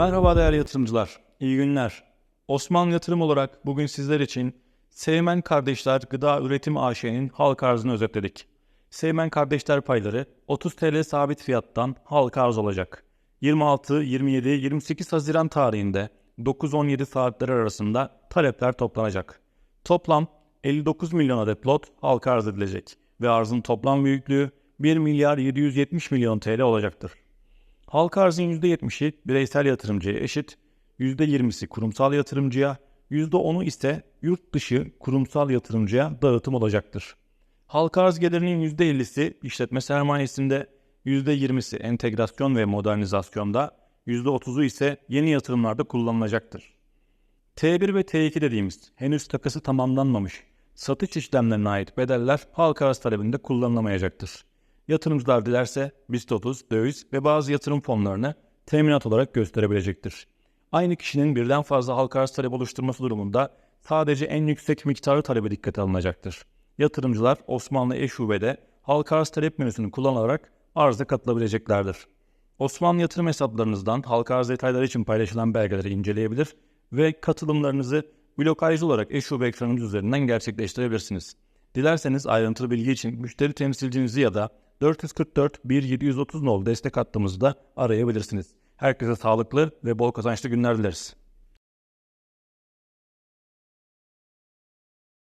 Merhaba değerli yatırımcılar, iyi günler. Osmanlı Yatırım olarak bugün sizler için Seymen Kardeşler Gıda Üretim AŞ'nin halka arzını özetledik. Seymen Kardeşler payları 30 TL sabit fiyattan halka arz olacak. 26, 27, 28 Haziran tarihinde 9-17 saatler arasında talepler toplanacak. Toplam 59 milyon adet lot halka arz edilecek ve arzın toplam büyüklüğü 1 milyar 770 milyon TL olacaktır. Halka arzın %70'i bireysel yatırımcıya eşit, %20'si kurumsal yatırımcıya, %10'u ise yurt dışı kurumsal yatırımcıya dağıtım olacaktır. Halka arz gelirinin %50'si işletme sermayesinde, %20'si entegrasyon ve modernizasyonda, %30'u ise yeni yatırımlarda kullanılacaktır. T1 ve T2 dediğimiz henüz takası tamamlanmamış satış işlemlerine ait bedeller halka arz talebinde kullanılamayacaktır. Yatırımcılar dilerse BIST 30, döviz ve bazı yatırım fonlarını teminat olarak gösterebilecektir. Aynı kişinin birden fazla halka arz talep oluşturması durumunda sadece en yüksek miktarı talebe dikkate alınacaktır. Yatırımcılar Osmanlı E-Şube'de halka arz talep menüsünü kullanarak arıza katılabileceklerdir. Osmanlı yatırım hesaplarınızdan halka arz detayları için paylaşılan belgeleri inceleyebilir ve katılımlarınızı blokajlı olarak eşube ekranınız üzerinden gerçekleştirebilirsiniz. Dilerseniz ayrıntılı bilgi için müşteri temsilcinizi ya da 444 1730 nolu destek hattımızı da arayabilirsiniz. Herkese sağlıklı ve bol kazançlı günler dileriz.